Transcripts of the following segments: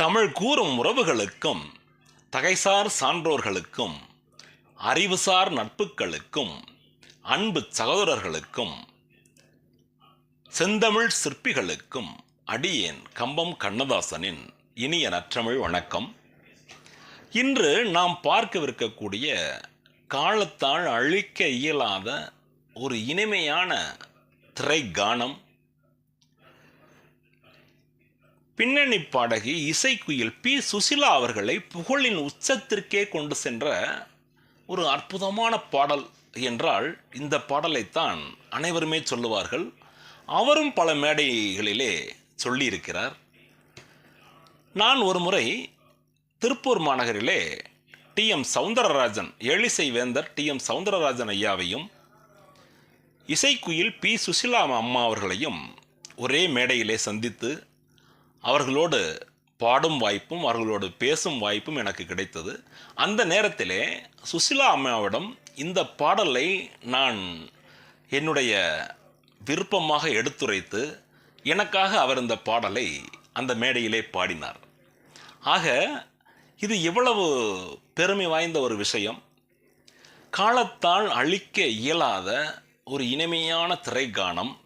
தமிழ் கூறும் உறவுகளுக்கும் தகைசார் சான்றோர்களுக்கும் அறிவுசார் நட்புகளுக்கும் அன்பு சகோதரர்களுக்கும் செந்தமிழ் சிற்பிகளுக்கும் அடியேன் கம்பம் கண்ணதாசனின் இனிய நற்றமிழ் வணக்கம். இன்று நாம் பார்க்கவிருக்கக்கூடிய காலத்தால் அழிக்க இயலாத ஒரு இனிமையான திரைக்கானம் பின்னணி பாடகி இசைக்குயில் பி. சுசிலா அவர்களை புகழின் உச்சத்திற்கே கொண்டு சென்ற ஒரு அற்புதமான பாடல் என்றால் இந்த பாடலைத்தான் அனைவருமே சொல்லுவார்கள். அவரும் பல மேடைகளிலே சொல்லியிருக்கிறார். நான் ஒரு முறை திருப்பூர் மாநகரிலே டி. எம். சவுந்தரராஜன் எழிசை வேந்தர் டி. எம். சவுந்தரராஜன் ஐயாவையும் இசைக்குயில் பி. சுசிலா அம்மா அவர்களையும் ஒரே மேடையிலே சந்தித்து அவர்களோடு பாடும் வாய்ப்பும் அவர்களோடு பேசும் வாய்ப்பும் எனக்கு கிடைத்தது. அந்த நேரத்திலே சுசிலா அம்மாவிடம் இந்த பாடலை நான் என்னுடைய விருப்பமாக எடுத்துரைத்து எனக்காக அவர் இந்த பாடலை அந்த மேடையிலே பாடினார். ஆக இது எவ்வளவு பெருமை வாய்ந்த ஒரு விஷயம். காலத்தால் அழிக்க இயலாத ஒரு இனிமையான திரைக்கானம்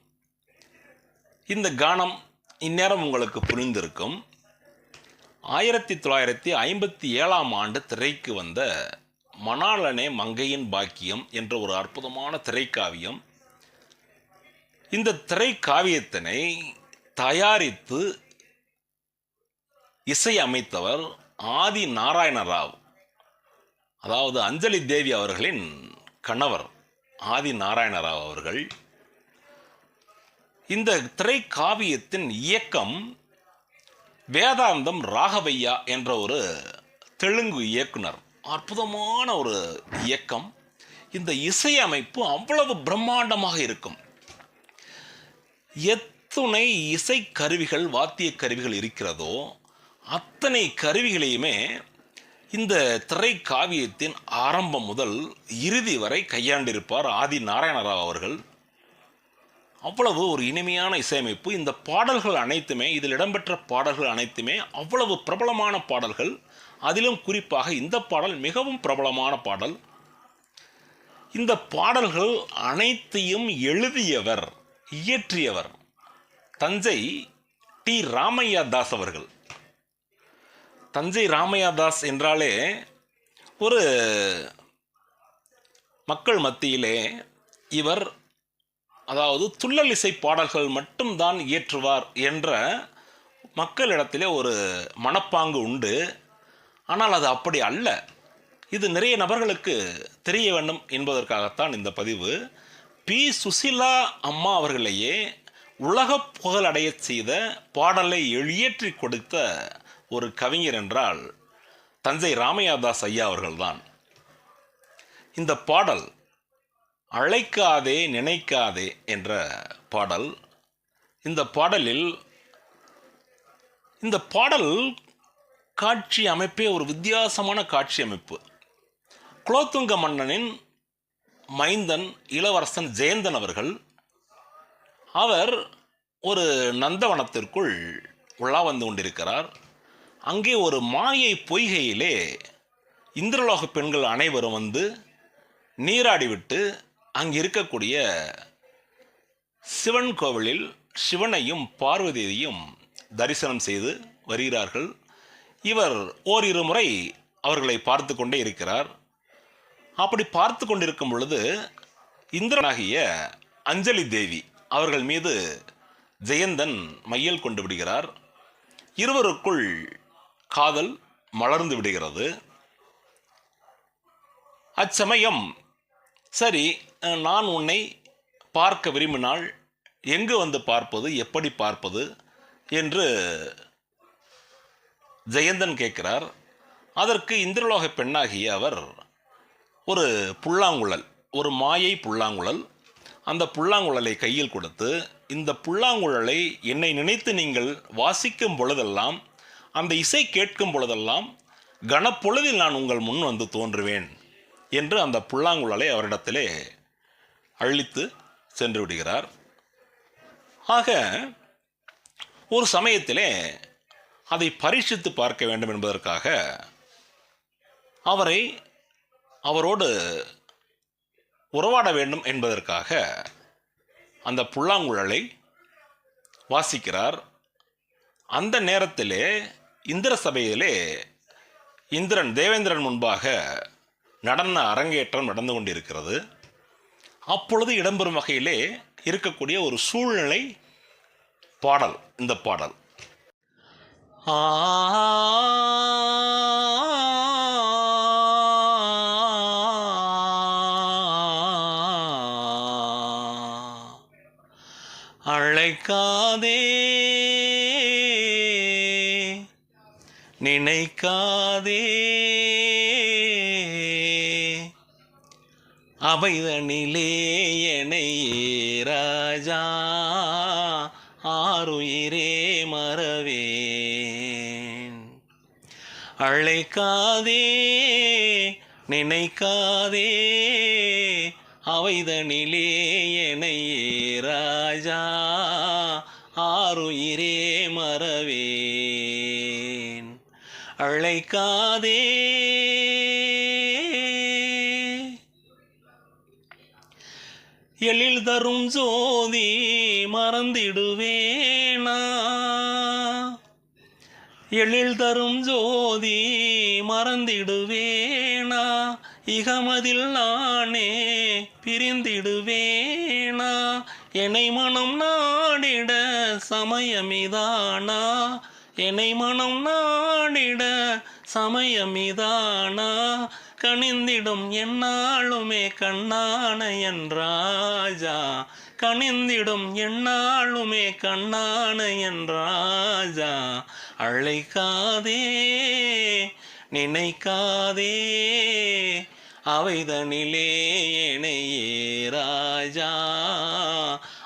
இந்த கானம் இந்நேரம் உங்களுக்கு புரிந்திருக்கும். ஆயிரத்தி தொள்ளாயிரத்தி ஐம்பத்தி ஏழாம் ஆண்டு திரைக்கு வந்த மணாளனே மங்கையின் பாக்கியம் என்ற ஒரு அற்புதமான திரைக்காவியம். இந்த திரைக்காவியத்தினை தயாரித்து இசை அமைத்தவர் ஆதி நாராயண ராவ் அதாவது அஞ்சலி தேவி அவர்களின் கணவர் ஆதி நாராயண ராவ் அவர்கள். இந்த திரைக்காவியத்தின் இயக்கம் வேதாந்தம் ராகவையா என்ற ஒரு தெலுங்கு இயக்குனர். அற்புதமான ஒரு இயக்கம். இந்த இசையமைப்பு அவ்வளவு பிரம்மாண்டமாக இருக்கும். எத்துணை இசை கருவிகள் வாத்திய கருவிகள் இருக்கிறதோ அத்தனை கருவிகளையுமே இந்த திரைக்காவியத்தின் ஆரம்பம் முதல் இறுதி வரை கையாண்டிருப்பார் ஆதி நாராயணராவ் அவர்கள். அவ்வளவு ஒரு இனிமையான இசையமைப்பு. இந்த பாடல்கள் அனைத்துமே இதில் இடம்பெற்ற பாடல்கள் அனைத்துமே அவ்வளவு பிரபலமான பாடல்கள். அதிலும் குறிப்பாக இந்த பாடல் மிகவும் பிரபலமான பாடல். இந்த பாடல்கள் அனைத்தையும் எழுதியவர் இயற்றியவர் தஞ்சை டி. ராமையா தாஸ் அவர்கள். தஞ்சை ராமையா தாஸ் என்றாலே ஒரு மக்கள் மத்தியிலே இவர் அதாவது துள்ளல் இசை பாடல்கள் மட்டும்தான் இயற்றுவார் என்ற மக்களிடத்திலே ஒரு மனப்பாங்கு உண்டு. ஆனால் அது அப்படி அல்ல. இது நிறைய நபர்களுக்கு தெரிய வேண்டும் என்பதற்காகத்தான் இந்த பதிவு. பி. சுசிலா அம்மா அவர்களையே உலக புகழடைய செய்த பாடலை இயற்றி கொடுத்த ஒரு கவிஞர் என்றால் தஞ்சை ராமையாதாஸ் ஐயா அவர்கள்தான். இந்த பாடல் அழைக்காதே நினைக்காதே என்ற பாடல். இந்த பாடலில் இந்த பாடல் காட்சி அமைப்பே ஒரு வித்தியாசமான காட்சி அமைப்பு. குலோத்துங்க மன்னனின் மைந்தன் இளவரசன் ஜெயந்தன் அவர்கள் அவர் ஒரு நந்தவனத்திற்குள் உலா வந்து கொண்டிருக்கிறார். அங்கே ஒரு மாயை பொய்கையிலே இந்திரலோக பெண்கள் அனைவரும் வந்து நீராடிவிட்டு அங்கே இருக்கக்கூடிய சிவன் கோவிலில் சிவனையும் பார்வதியையும் தரிசனம் செய்து வருகிறார்கள். இவர் ஓரிரு முறை அவர்களை பார்த்து கொண்டே இருக்கிறார். அப்படி பார்த்து கொண்டிருக்கும் பொழுது இந்திரனாகிய அஞ்சலி தேவி அவர்கள் மீது ஜெயந்தன் மையல் கொண்டு விடுகிறார். இருவருக்குள் காதல் மலர்ந்து விடுகிறது. அச்சமயம் சரி நான் உன்னை பார்க்க விரும்பினால் எங்கு வந்து பார்ப்பது எப்படி பார்ப்பது என்று ஜெயந்தன் கேட்கிறார். அதற்கு இந்திரலோக பெண்ணாகிய அவர் ஒரு புல்லாங்குழல் ஒரு மாயை புல்லாங்குழல் அந்த புல்லாங்குழலை கையில் கொடுத்து இந்த புல்லாங்குழலை என்னை நினைத்து நீங்கள் வாசிக்கும் பொழுதெல்லாம் அந்த இசை கேட்கும் பொழுதெல்லாம் கனப்பொழுதில் நான் உங்கள் முன் வந்து தோன்றுவேன். என்று அந்த புல்லாங்குழலை அவரிடத்திலே அழித்து சென்று விடுகிறார். ஆக ஒரு சமயத்திலே அதை பரீட்சித்து பார்க்க வேண்டும் என்பதற்காக அவரை அவரோடு உறவாட வேண்டும் என்பதற்காக அந்த புல்லாங்குழலை வாசிக்கிறார். அந்த நேரத்திலே இந்திர சபையிலே இந்திரன் தேவேந்திரன் முன்பாக நடன அரங்கேற்றம் நடந்து கொண்டிருக்கிறது. அப்பொழுது இடம்பெறும் வகையிலே இருக்கக்கூடிய ஒரு சூழ்நிலை பாடல் இந்த பாடல். ஆ அழைக்காதே நினைக்காதே. அவைதனிலே என்னை ராஜா ஆறுயிரே மறவேன். அழைக்காதே நினைக்காதே அவைதனிலே என்னை ராஜா ஆறுயிரே மறவேன். அழைக்காதே எழில் தரும் ஜோதி மறந்திடுவேனா? எழில் தரும் ஜோதி மறந்திடுவேனா? இகமதில் நானே பிரிந்திடுவேனா? என்னை மனம் நாடிட சமயமிதானா? என்னை மனம் நாடிட சமயமிதானா? கணிந்திடும் என்னாளுமே கண்ணான என் ராஜா. கணிந்திடும் என்னாளுமே கண்ணான என் ராஜா. அழைக்காதே நினைக்காதே அவைதனிலே எனையே ராஜா.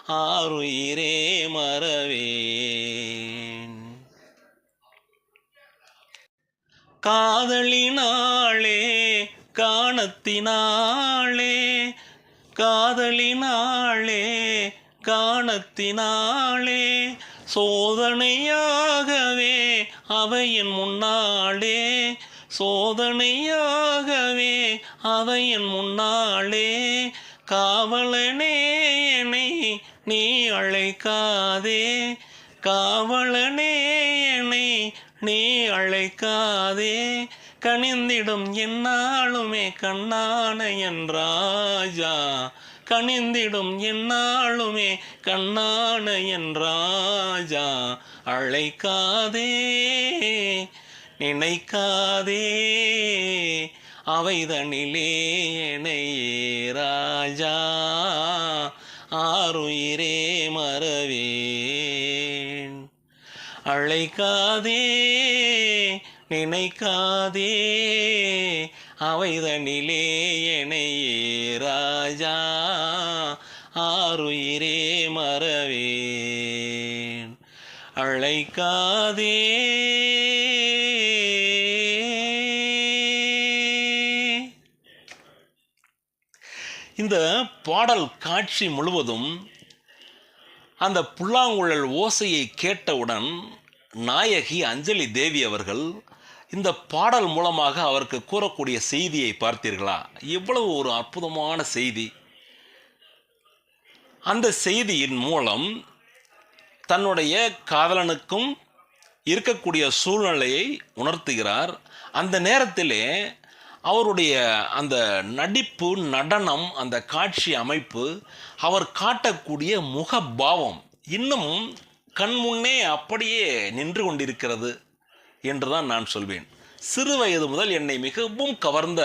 ஆறுயிரே மறவே. காதலினாளே காணத்தினாளே காதலினாளே காணத்தினாளே சோதனையாகவே அவையின் முன்னாளே சோதனையாகவே அவையின் முன்னாளே காவலனே என்னை நீ அழைக்காதே காவலனே அழைக்காதே கனிந்திடும் என்னாளுமே கண்ணான என் ராஜா. கனிந்திடும் என்னாளுமே கண்ணான என் ராஜா. அழைக்காதே நினைக்காதே அவைதனிலே என்னையே ராஜா. ஆறுயிரே மறவேன். அழைக்காதே நினைக்காதே அவைதனிலே எனையே ராஜா ஆறுயிரே மறவேன். அழைக்காதே இந்த பாடல் காட்சி முழுவதும் அந்த புல்லாங்குழல் ஓசையை கேட்டவுடன் நாயகி அஞ்சலி தேவி அவர்கள் இந்த பாடல் மூலமாக அவருக்கு கூறக்கூடிய செய்தியை பார்த்தீர்களா? எவ்வளவு ஒரு அற்புதமான செய்தி. அந்த செய்தியின் மூலம் தன்னுடைய காதலனுக்கும் இருக்கக்கூடிய சூழ்நிலையை உணர்த்துகிறார். அந்த நேரத்திலே அவருடைய அந்த நடிப்பு நடனம் அந்த காட்சி அமைப்பு அவர் காட்டக்கூடிய முகபாவம் இன்னும் கண் முன்னே அப்படியே நின்று கொண்டிருக்கிறது. என்றுதான் நான் சொல்வேன். சிறு வயது முதல் என்னை மிகவும் கவர்ந்த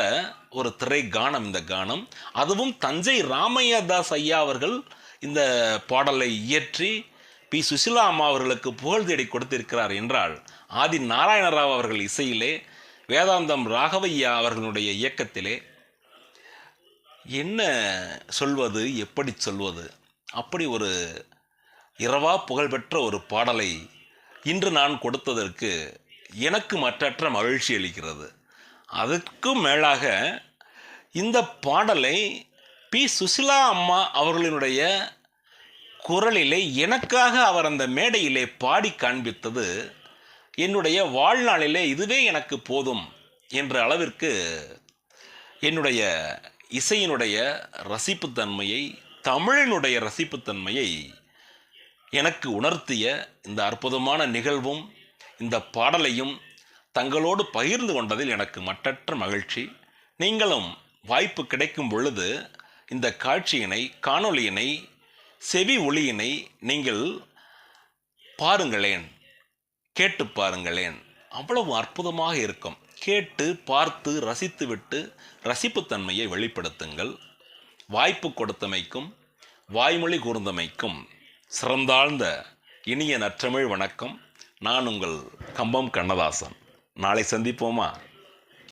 ஒரு திரை கானம் இந்த கானம். அதுவும் தஞ்சை ராமையாதாஸ் ஐயா அவர்கள் இந்த பாடலை இயற்றி பி. சுசிலா அம்மா அவர்களுக்கு புகழ் தேடி கொடுத்திருக்கிறார் என்றால் ஆதி நாராயணராவ் அவர்கள் இசையிலே வேதாந்தம் ராகவையா அவர்களுடைய இயக்கத்திலே என்ன சொல்வது எப்படி சொல்வது அப்படி ஒரு இரவா புகழ்பெற்ற ஒரு பாடலை இன்று நான் கொடுத்ததற்கு எனக்கு மற்றற்ற மகிழ்ச்சி அளிக்கிறது. அதுக்கும் மேலாக இந்த பாடலை பி. சுசிலா அம்மா அவர்களினுடைய குரலிலே எனக்காக அவர் அந்த மேடையிலே பாடி காண்பித்தது என்னுடைய வாழ்நாளிலே இதுவே எனக்கு போதும் என்ற அளவிற்கு என்னுடைய இசையினுடைய ரசிப்புத்தன்மையை தமிழினுடைய ரசிப்புத்தன்மையை எனக்கு உணர்த்திய இந்த அற்புதமான நிகழ்வும் இந்த பாடலையும் தங்களோடு பகிர்ந்து கொண்டதில் எனக்கு மற்றற்ற மகிழ்ச்சி. நீங்களும் வாய்ப்பு கிடைக்கும் பொழுது இந்த காட்சியினை காணொளியினை செவி ஒளியினை நீங்கள் பாருங்களேன் கேட்டு பாருங்களேன். அவ்வளவு அற்புதமாக இருக்கும். கேட்டு பார்த்து ரசித்துவிட்டு ரசிப்புத்தன்மையை வெளிப்படுத்துங்கள். வாய்ப்பு கொடுத்தமைக்கும் வாய்மொழி கூர்ந்தமைக்கும் சிறந்தாழ்ந்த இனிய நற்றமிழ் வணக்கம். நான் உங்கள் கம்பம் கண்ணதாசன். நாளை சந்திப்போமா?